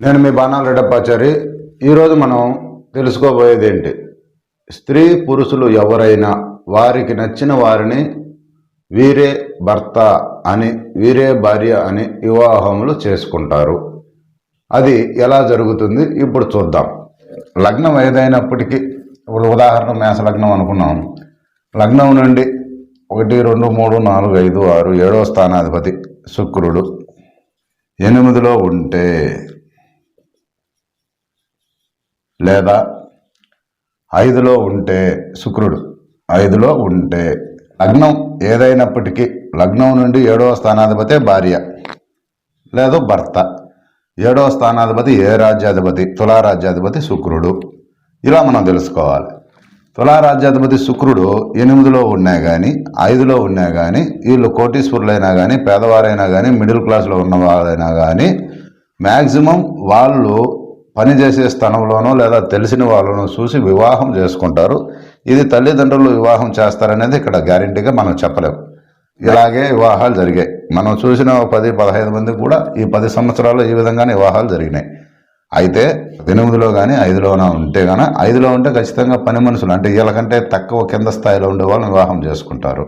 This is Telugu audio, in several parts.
నేను మీ బాణాల రెడ్డప్పాచారి. ఈరోజు మనం తెలుసుకోబోయేది ఏంటి? స్త్రీ పురుషులు ఎవరైనా వారికి నచ్చిన వారిని వీరే భర్త అని వీరే భార్య అని వివాహములు చేసుకుంటారు. అది ఎలా జరుగుతుంది? ఇప్పుడు చూద్దాం. లగ్నం ఏదైనప్పటికీ ఇప్పుడు ఉదాహరణ మేస లగ్నం అనుకున్నాం. లగ్నం నుండి ఒకటి రెండు మూడు నాలుగు ఐదు ఆరు ఏడవ స్థానాధిపతి శుక్రుడు. ఎనిమిదిలో ఉంటే లేదా ఐదులో ఉంటే శుక్రుడు ఐదులో ఉంటే లగ్నం. ఏదైనప్పటికీ లగ్నం నుండి ఏడవ స్థానాధిపతి భార్య లేదు భర్త. ఏడవ స్థానాధిపతి ఏ రాజ్యాధిపతి? తులారాజ్యాధిపతి శుక్రుడు. ఇలా మనం తెలుసుకోవాలి. తులారాజ్యాధిపతి శుక్రుడు ఎనిమిదిలో ఉన్నా కానీ ఐదులో ఉన్నా కానీ వీళ్ళు కోటీశ్వరులైనా కానీ పేదవారైనా కానీ మిడిల్ క్లాస్లో ఉన్న వాళ్ళైనా కానీ మ్యాక్సిమం వాళ్ళు పనిచేసే స్థలంలోనో లేదా తెలిసిన వాళ్ళను చూసి వివాహం చేసుకుంటారు. ఇది తల్లిదండ్రులు వివాహం చేస్తారనేది ఇక్కడ గ్యారంటీగా మనం చెప్పలేము ఇలాగే వివాహాలు జరిగాయి. మనం చూసిన పది పదహైదు మంది కూడా ఈ పది సంవత్సరాలు ఈ విధంగానే వివాహాలు జరిగినాయి. అయితే ఎనిమిదిలో కానీ ఐదులోన ఉంటే కానీ ఐదులో ఉంటే ఖచ్చితంగా పని మనుషులు అంటే వీళ్ళకంటే తక్కువ కింద స్థాయిలో ఉండే వాళ్ళని వివాహం చేసుకుంటారు.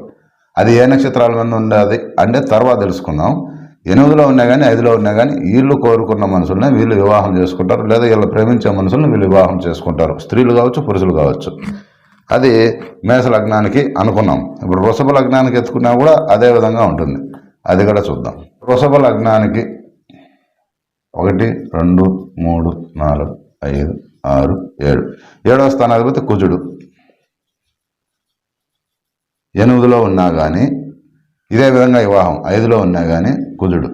అది ఏ నక్షత్రాల మీద ఉండేది అంటే తర్వాత తెలుసుకుందాం. ఎనిమిదిలో ఉన్నా కానీ ఐదులో ఉన్నా కానీ వీళ్ళు కోరుకున్న మనుషుల్ని వీళ్ళు వివాహం చేసుకుంటారు. లేదా వీళ్ళు ప్రేమించే మనుషుల్ని వీళ్ళు వివాహం చేసుకుంటారు. స్త్రీలు కావచ్చు పురుషులు కావచ్చు. అది మేష లగ్నానికి అనుకున్నాం. ఇప్పుడు వృషభ లగ్నానికి ఎత్తుకున్నా కూడా అదే విధంగా ఉంటుంది. అది కూడా చూద్దాం. వృషభ లగ్నానికి ఒకటి రెండు మూడు నాలుగు ఐదు ఆరు ఏడు. ఏడవ స్థానాధిపతి కుజుడు. ఎనిమిదిలో ఉన్నా కానీ ఇదే విధంగా వివాహం. ఐదులో ఉన్నా కానీ కుజుడు.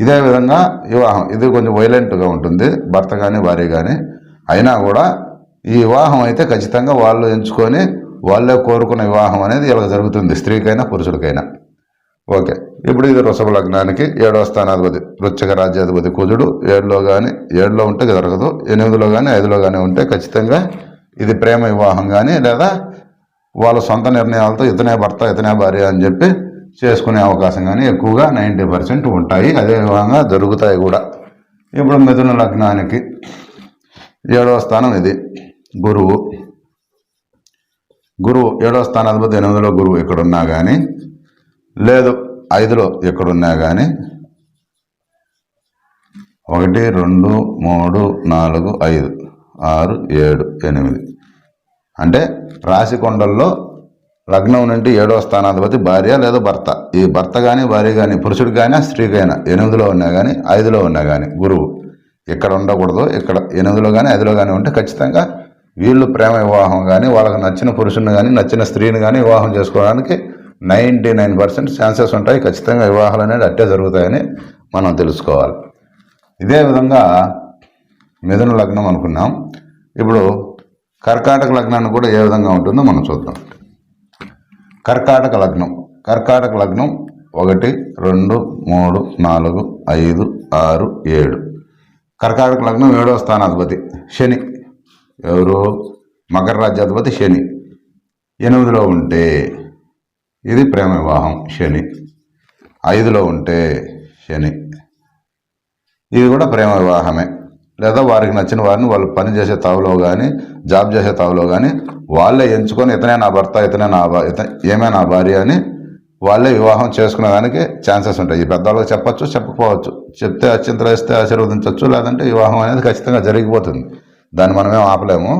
ఇదే విధంగా వివాహం. ఇది కొంచెం వైలెంట్గా ఉంటుంది. భర్త కానీ భార్య కానీ అయినా కూడా ఈ వివాహం అయితే ఖచ్చితంగా వాళ్ళు ఎంచుకొని వాళ్ళే కోరుకున్న వివాహం అనేది ఇలా జరుగుతుంది. స్త్రీకైనా పురుషుడికైనా. ఓకే. ఇప్పుడు ఇది వృషభ లగ్నానికి ఏడవ స్థానాధిపతి వృచ్చక రాజ్యాధిపతి కుజుడు. ఏడులో కానీ ఏడులో ఉంటే జరగదు. ఎనిమిదిలో కానీ ఐదులో కానీ ఉంటే ఖచ్చితంగా ఇది ప్రేమ వివాహం కానీ లేదా వాళ్ళ సొంత నిర్ణయాలతో ఇతనే భర్త ఇతనే భార్య అని చెప్పి చేసుకునే అవకాశం కానీ ఎక్కువగా నైంటీ పర్సెంట్ ఉంటాయి. అదేవిధంగా జరుగుతాయి కూడా. ఇప్పుడు మిథున లగ్నానికి ఏడవ స్థానం ఇది. గురువు. గురువు ఏడవ స్థానాధిపతి ఎనిమిదిలో గురువు ఎక్కడున్నా కానీ లేదు ఐదులో ఎక్కడున్నా కానీ ఒకటి రెండు మూడు నాలుగు ఐదు ఆరు ఏడు ఎనిమిది. అంటే రాశికొండల్లో లగ్నం నుండి ఏడవ స్థానాధిపతి భార్య లేదా భర్త. ఈ భర్త కానీ భార్య కానీ పురుషుడు కానీ స్త్రీకైనా ఎనిమిదిలో ఉన్నా కానీ ఐదులో ఉన్నా కానీ గురువు. ఇక్కడ ఉండకూడదు. ఇక్కడ ఎనిమిదిలో కానీ ఐదులో కానీ ఉంటే ఖచ్చితంగా వీళ్ళు ప్రేమ వివాహం కానీ వాళ్ళకి నచ్చిన పురుషుని కానీ నచ్చిన స్త్రీని కానీ వివాహం చేసుకోవడానికి నైంటీ నైన్ పర్సెంట్ ఛాన్సెస్ ఉంటాయి. ఖచ్చితంగా వివాహాలు అనేది అట్టే జరుగుతాయని మనం తెలుసుకోవాలి. ఇదే విధంగా మిథున లగ్నం అనుకున్నాం. ఇప్పుడు కర్కాటక లగ్నాన్ని కూడా ఏ విధంగా ఉంటుందో మనం చూద్దాం. కర్కాటక లగ్నం. కర్కాటక లగ్నం ఒకటి రెండు మూడు నాలుగు ఐదు ఆరు ఏడు. కర్కాటక లగ్నం ఏడవ స్థానాధిపతి శని. ఎవరు? మకర రాజ్యాధిపతి శని. ఎనిమిదిలో ఉంటే ఇది ప్రేమ వివాహం శని. ఐదులో ఉంటే శని. ఇది కూడా ప్రేమ వివాహమే. లేదా వారికి నచ్చిన వారిని వాళ్ళు పని చేసే తావులో కానీ జాబ్ చేసే తావులో కానీ వాళ్ళే ఎంచుకొని ఇతనే నా భర్త ఇతనే నా భా ఇత ఏమే నా భార్య అని వాళ్ళే వివాహం చేసుకునే దానికి ఛాన్సెస్ ఉంటాయి. ఈ పెద్దవాళ్ళకి చెప్పచ్చు చెప్పకపోవచ్చు. చెప్తే అత్యంతలు ఇస్తే ఆశీర్వదించవచ్చు లేదంటే వివాహం అనేది ఖచ్చితంగా జరిగిపోతుంది. దాన్ని మనమేం ఆపలేము.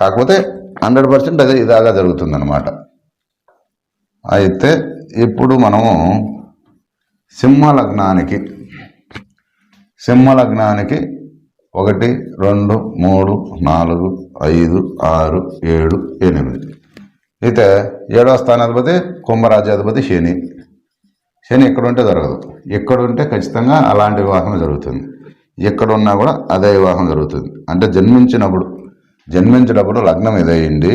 కాకపోతే హండ్రెడ్ పర్సెంట్ అదే ఇదాగా జరుగుతుందనమాట అయితే ఇప్పుడు మనము సింహ లగ్నానికి సింహ లగ్నానికి ఒకటి రెండు మూడు నాలుగు ఐదు ఆరు ఏడు ఎనిమిది. అయితే ఏడవ స్థానాధిపతి కుంభరాజ్యాధిపతి శని. శని ఎక్కడుంటే జరగదు. ఎక్కడుంటే ఖచ్చితంగా అలాంటి వివాహం జరుగుతుంది. ఎక్కడున్నా కూడా అదే వివాహం జరుగుతుంది. అంటే జన్మించినప్పుడు జన్మించినప్పుడు లగ్నం ఇదయ్యండి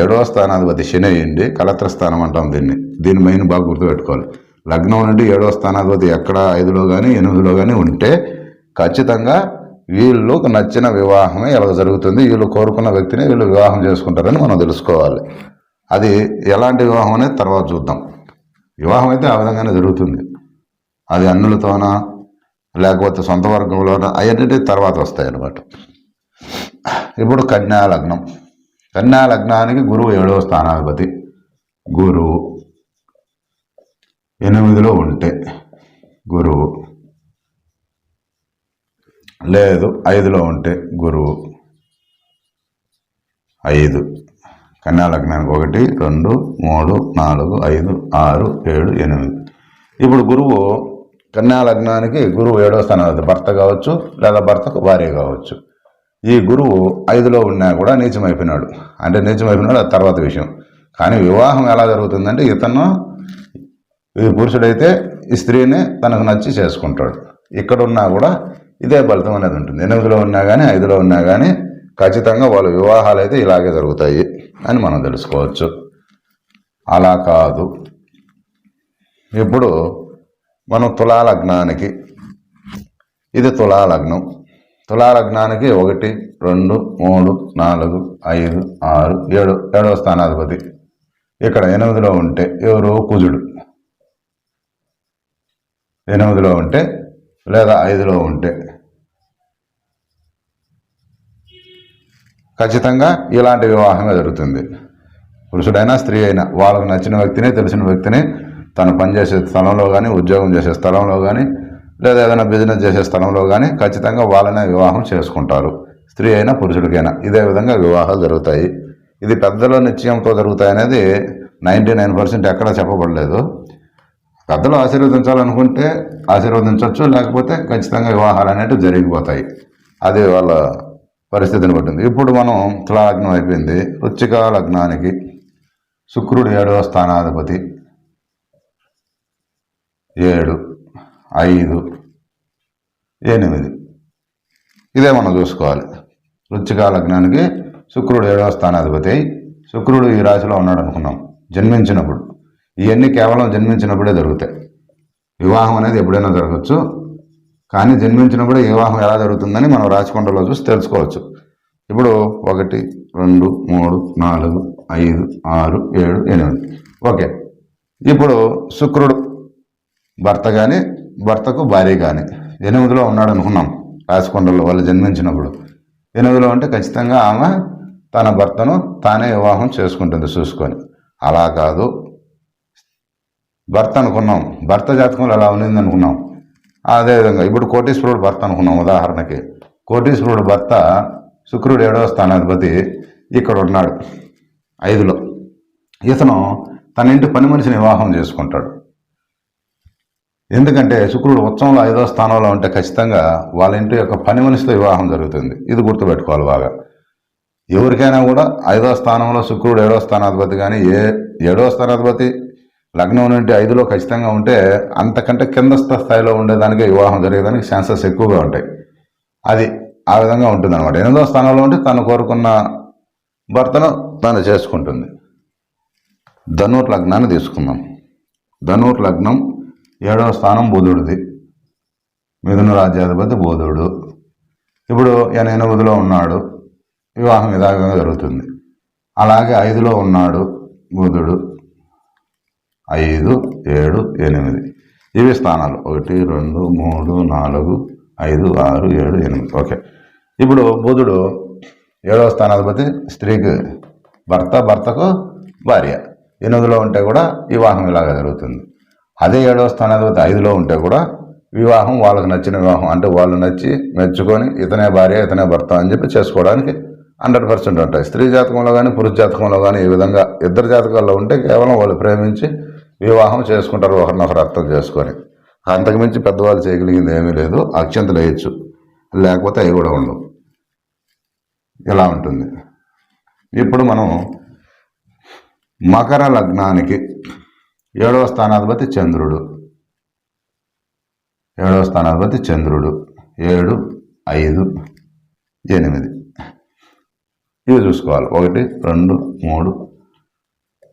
ఏడవ స్థానాధిపతి శని అయ్యండి కలత్ర స్థానం అంటాం దీన్ని. దీని మెయిన్ బాగా గుర్తుపెట్టుకోవాలి. లగ్నం నుండి ఏడవ స్థానాధిపతి ఎక్కడ ఐదులో కానీ ఎనిమిదిలో కానీ ఉంటే ఖచ్చితంగా వీళ్ళకు నచ్చిన వివాహమే ఇలా జరుగుతుంది? వీళ్ళు కోరుకున్న వ్యక్తిని వీళ్ళు వివాహం చేసుకుంటారని మనం తెలుసుకోవాలి. అది ఎలాంటి వివాహం అనేది తర్వాత చూద్దాం. వివాహం అయితే ఆ విధంగానే జరుగుతుంది. అది అన్నులతోనా లేకపోతే సొంత వర్గంలోనా అవన్నీ తర్వాత వస్తాయి అన్నమాట. ఇప్పుడు కన్యా లగ్నం. కన్యా లగ్నానికి గురువు ఏడవ స్థానాధిపతి. గురువు ఎనిమిదిలో ఉంటే గురువు లేదు ఐదులో ఉంటే గురువు. ఐదు. కన్యా లగ్నానికి ఒకటి రెండు మూడు నాలుగు ఐదు ఆరు ఏడు ఎనిమిది. ఇప్పుడు గురువు కన్యా లగ్నానికి గురువు ఏడో స్థానం భర్త కావచ్చు లేదా భర్తకు భార్య కావచ్చు. ఈ గురువు ఐదులో ఉన్నా కూడా నీచమైపోయినాడు. అంటే నీచమైపోయినాడు అది తర్వాత విషయం. కానీ వివాహం ఎలా జరుగుతుందంటే ఇతను ఈ పురుషుడైతే ఈ స్త్రీని తనకు నచ్చి చేసుకుంటాడు. ఇక్కడ ఉన్నా కూడా ఇదే ఫలితం అనేది ఉంటుంది. ఎనిమిదిలో ఉన్నా కానీ ఐదులో ఉన్నా కానీ ఖచ్చితంగా వాళ్ళ వివాహాలు అయితే ఇలాగే జరుగుతాయి అని మనం తెలుసుకోవచ్చు. అలా కాదు. ఇప్పుడు మనం తులాలగ్నానికి ఇది తులాలగ్నం. తులాలగ్నానికి ఒకటి రెండు మూడు నాలుగు ఐదు ఆరు ఏడు ఏడవ స్థానాధిపతి. ఇక్కడ ఎనిమిదిలో ఉంటే ఎవరు? కుజుడు. ఎనిమిదిలో ఉంటే లేదా ఐదులో ఉంటే ఖచ్చితంగా ఇలాంటి వివాహమే జరుగుతుంది. పురుషుడైనా స్త్రీ అయినా వాళ్ళకు నచ్చిన వ్యక్తిని తెలిసిన వ్యక్తిని తను పనిచేసే స్థలంలో కానీ ఉద్యోగం చేసే స్థలంలో కానీ లేదా ఏదైనా బిజినెస్ చేసే స్థలంలో కానీ ఖచ్చితంగా వాళ్ళనే వివాహం చేసుకుంటారు. స్త్రీ అయినా పురుషుడికైనా ఇదే విధంగా వివాహాలు జరుగుతాయి. ఇది పెద్దల నిశ్చయంతో జరుగుతాయి అనేది నైంటీ నైన్ పర్సెంట్ ఎక్కడా చెప్పబడలేదు. పెద్దలు ఆశీర్వదించాలనుకుంటే ఆశీర్వదించవచ్చు లేకపోతే ఖచ్చితంగా వివాహాలు అనేవి జరిగిపోతాయి. అది వాళ్ళ పరిస్థితిని పట్టింది ఇప్పుడు మనం తులాలగ్నం అయిపోయింది. వృచ్చిక లగ్నానికి శుక్రుడు ఏడవ స్థానాధిపతి ఏడు ఐదు ఎనిమిది. ఇదే మనం చూసుకోవాలి. వృచ్చిక లగ్నానికి శుక్రుడు ఏడవ స్థానాధిపతి శుక్రుడు ఈ రాశిలో ఉన్నాడు అనుకున్నాం. జన్మించినప్పుడు. ఇవన్నీ కేవలం జన్మించినప్పుడే జరుగుతాయి. వివాహం అనేది ఎప్పుడైనా జరగచ్చు. కానీ జన్మించినప్పుడే వివాహం ఎలా జరుగుతుందని మనం రాచకొండలో చూసి తెలుసుకోవచ్చు. ఇప్పుడు ఒకటి రెండు మూడు నాలుగు ఐదు ఆరు ఏడు ఎనిమిది. ఓకే. ఇప్పుడు శుక్రుడు భర్త కానీ భర్తకు భార్య కానీ ఎనిమిదిలో ఉన్నాడు అనుకున్నాం రాచకొండలో వాళ్ళు జన్మించినప్పుడు. ఎనిమిదిలో అంటే ఖచ్చితంగా ఆమె తన భర్తను తానే వివాహం చేసుకుంటుంది చూసుకొని. అలా కాదు. భర్త అనుకున్నాం. భర్త జాతకంలో ఎలా ఉన్నది అనుకున్నాం అదేవిధంగా ఇప్పుడు కోటీశ్వరుడు భర్త అనుకున్నాం ఉదాహరణకి. కోటీశ్వరుడు భర్త శుక్రుడు ఏడవ స్థానాధిపతి ఇక్కడ ఉన్నాడు ఐదులో. ఇతను తన ఇంటి పని మనిషిని వివాహం చేసుకుంటాడు. ఎందుకంటే శుక్రుడు ఉత్సవంలో ఐదో స్థానంలో ఉంటే ఖచ్చితంగా వాళ్ళ ఇంటి యొక్క పని మనిషితో వివాహం జరుగుతుంది. ఇది గుర్తుపెట్టుకోవాలి బాగా. ఎవరికైనా కూడా ఐదో స్థానంలో శుక్రుడు ఏడో స్థానాధిపతి కానీ ఏ ఏడో స్థానాధిపతి లగ్నం నుండి ఐదులో ఖచ్చితంగా ఉంటే అంతకంటే కిందస్థ స్థాయిలో ఉండేదానికి వివాహం జరిగేదానికి ఛాన్సెస్ ఎక్కువగా ఉంటాయి. అది ఆ విధంగా ఉంటుంది అనమాట ఎనిమిదో స్థానంలో ఉంటే తను కోరుకున్న భర్తను తను చేసుకుంటుంది. ధనుర్ లగ్నాన్ని తీసుకుందాం. ధనుర్ లగ్నం ఏడవ స్థానం బుధుడిది. మిథున రాజ్యాధిపతి బుధుడు. ఇప్పుడు ఈయన ఎనిమిదిలో ఉన్నాడు. వివాహం ఇలాగ జరుగుతుంది. అలాగే ఐదులో ఉన్నాడు బుధుడు. ఐదు ఏడు ఎనిమిది. ఇవి స్థానాలు. ఒకటి రెండు మూడు నాలుగు ఐదు ఆరు ఏడు ఎనిమిది. ఓకే. ఇప్పుడు బుధుడు ఏడవ స్థానాధిపతి స్త్రీకి భర్త భర్తకు భార్య. ఎనిమిదిలో ఉంటే కూడా వివాహం ఇలాగ జరుగుతుంది. అదే ఏడవ స్థానాధిపతి ఐదులో ఉంటే కూడా వివాహం వాళ్ళకి నచ్చిన వివాహం. అంటే వాళ్ళు నచ్చి మెచ్చుకొని ఇతనే భార్య ఇతనే భర్త అని చెప్పి చేసుకోవడానికి హండ్రెడ్ పర్సెంట్ ఉంటాయి. స్త్రీ జాతకంలో కానీ పురుష జాతకంలో కానీ ఈ విధంగా ఇద్దరు జాతకాల్లో ఉంటే కేవలం వాళ్ళు ప్రేమించి వివాహం చేసుకుంటారు ఒకరినొకరు అర్థం చేసుకొని. అంతకుమించి పెద్దవాళ్ళు చేయగలిగింది ఏమీ లేదు అక్షంతలు వేయచ్చు లేకపోతే అవి కూడా ఉండవు. ఇలా ఉంటుంది. ఇప్పుడు మనం మకర లగ్నానికి ఏడవ స్థానాధిపతి చంద్రుడు. ఏడవ స్థానాధిపతి చంద్రుడు. ఏడు ఐదు ఎనిమిది. ఇవి చూసుకోవాలి. ఒకటి రెండు మూడు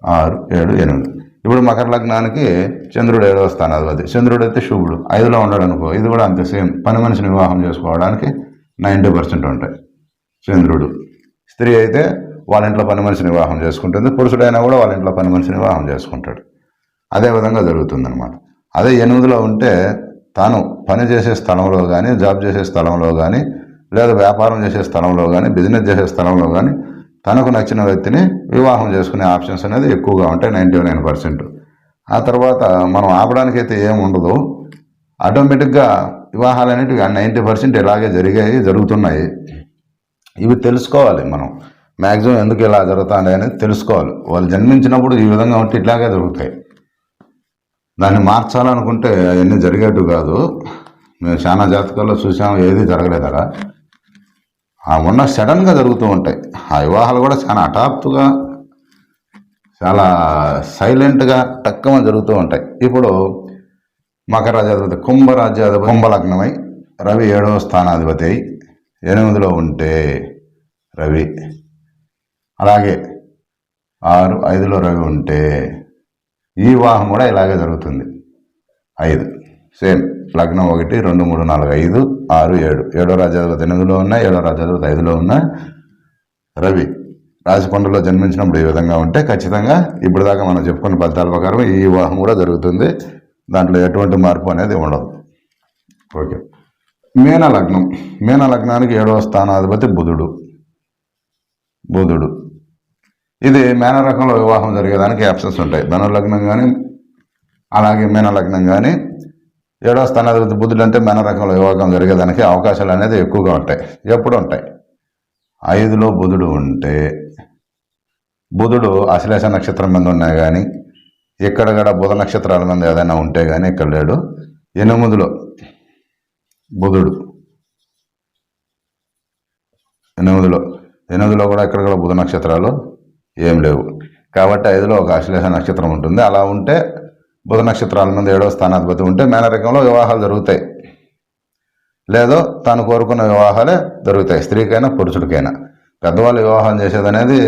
ఆరు ఏడు ఎనిమిది. ఇప్పుడు మకర లగ్నానికి చంద్రుడు ఏడవ స్థానాధిపతి. చంద్రుడు అయితే శుభుడు. ఐదులో ఉన్నాడు అనుకో ఇది కూడా అంతే సేమ్. పని మనిషిని వివాహం చేసుకోవడానికి నైంటీ పర్సెంట్ ఉంటాయి చంద్రుడు. స్త్రీ అయితే వాళ్ళ ఇంట్లో పని మనిషిని వివాహం చేసుకుంటుంది. పురుషుడైనా కూడా వాళ్ళ ఇంట్లో పని మనిషిని వివాహం చేసుకుంటాడు. అదే విధంగా అదే ఎనిమిదిలో ఉంటే తాను పని చేసే స్థలంలో కానీ జాబ్ చేసే స్థలంలో కానీ లేదా వ్యాపారం చేసే స్థలంలో కానీ బిజినెస్ చేసే స్థలంలో కానీ తనకు నచ్చిన వ్యక్తిని వివాహం చేసుకునే ఆప్షన్స్ అనేది ఎక్కువగా ఉంటాయి నైంటీ నైన్ పర్సెంట్. ఆ తర్వాత మనం ఆపడానికి అయితే ఏం ఉండదు. ఆటోమేటిక్గా వివాహాలు అనేటివి నైంటీ పర్సెంట్ ఇలాగే జరిగాయి జరుగుతున్నాయి. ఇవి తెలుసుకోవాలి మనం. మ్యాక్సిమం ఎందుకు ఇలా జరుగుతుంది అనేది తెలుసుకోవాలి. వాళ్ళు జన్మించినప్పుడు ఈ విధంగా ఉంటే ఇట్లాగే జరుగుతాయి. దాన్ని మార్చాలనుకుంటే అవన్నీ జరిగేట్టు కాదు. మేము చాలా జాతకాల్లో చూసాము ఏది జరగలేదు అలా ఉన్న సడన్గా జరుగుతూ ఉంటాయి. ఆ వివాహాలు కూడా చాలా హఠాత్తుగా చాలా సైలెంట్గా టక్కమ జరుగుతూ ఉంటాయి. ఇప్పుడు మకరాజాధిపతి కుంభరాజ్యాధిపతి కుంభలగ్నమై రవి ఏడవ స్థానాధిపతి అయి ఎనిమిదిలో ఉంటే రవి అలాగే ఆరు ఐదులో రవి ఉంటే ఈ వివాహం కూడా ఇలాగే జరుగుతుంది. ఐదు. సేమ్ లగ్నం ఒకటి రెండు మూడు నాలుగు ఐదు ఆరు ఏడు. ఏడో రాజాధిపతి ఎనిమిదిలో ఉన్న ఏడో రాజాధిపతి ఐదులో ఉన్న రవి రాజకొండలో జన్మించినప్పుడు ఈ విధంగా ఉంటే ఖచ్చితంగా ఇప్పుడు దాకా మనం చెప్పుకున్న ఫలితాల ప్రకారం ఈ వివాహం కూడా జరుగుతుంది. దాంట్లో ఎటువంటి మార్పు అనేది ఉండదు. ఓకే. మేన లగ్నం. మేన లగ్నానికి ఏడవ స్థానాధిపతి బుధుడు. బుధుడు. ఇది మేన రకంలో వివాహం జరిగేదానికి ఆప్షన్స్ ఉంటాయి. ధను లగ్నం కానీ అలాగే మేన లగ్నం కానీ ఏడో స్థానాధిపతి బుద్ధుడు అంటే మన రకంలో యోగం జరిగేదానికి అవకాశాలు అనేది ఎక్కువగా ఉంటాయి. ఎప్పుడు ఉంటాయి? ఐదులో బుధుడు ఉంటే బుధుడు అశ్లేష నక్షత్రం మీద ఉన్నా కానీ ఇక్కడ కూడా బుధ నక్షత్రాల మీద ఏదైనా ఉంటే కానీ ఇక్కడ లేడు. ఎనిమిదిలో బుధుడు. ఎనిమిదిలో ఎనిమిదిలో కూడా ఇక్కడ కూడా బుధ నక్షత్రాలు ఏం లేవు. కాబట్టి ఐదులో ఒక అశ్లేష నక్షత్రం ఉంటుంది. అలా ఉంటే బుధ నక్షత్రాల ముందు ఏడవ స్థానాధిపతి ఉంటే మేనరకంలో వివాహాలు జరుగుతాయి. లేదో తాను కోరుకున్న వివాహాలే జరుగుతాయి. స్త్రీకైనా పురుషుడికైనా. పెద్దవాళ్ళు వివాహం చేసేదనేది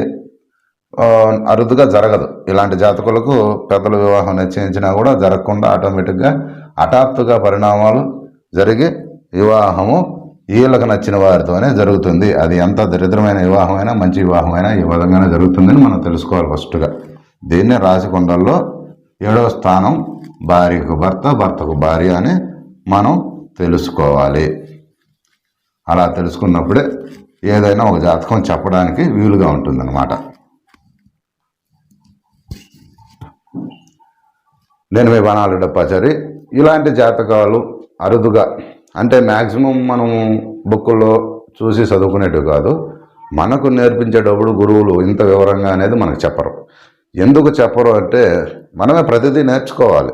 అరుదుగా జరగదు. ఇలాంటి జాతకులకు పెద్దల వివాహం నిశ్చయించినా కూడా జరగకుండా ఆటోమేటిక్గా హఠాత్తుగా పరిణామాలు జరిగి వివాహము వీళ్ళకి నచ్చిన వారితోనే జరుగుతుంది. అది ఎంత దరిద్రమైన వివాహమైనా మంచి వివాహమైనా ఈ విధంగానే జరుగుతుందని మనం తెలుసుకోవాలి ఫస్ట్గా. దీన్నే రాశికొండల్లో ఏడవ స్థానం భార్యకు భర్త భర్తకు భార్య అని మనం తెలుసుకోవాలి. అలా తెలుసుకున్నప్పుడే ఏదైనా ఒక జాతకం చెప్పడానికి వీలుగా ఉంటుందన్నమాట. నేను మీ బాణాలు డప్పాచారి. ఇలాంటి జాతకాలు అరుదుగా అంటే మ్యాక్సిమం మనం బుక్కుల్లో చూసి చదువుకునేటివి కాదు. మనకు నేర్పించేటప్పుడు గురువులు ఇంత వివరంగా అనేది మనకు చెప్పరు. ఎందుకు చెప్పరు అంటే మనమే ప్రతిదీ నేర్చుకోవాలి.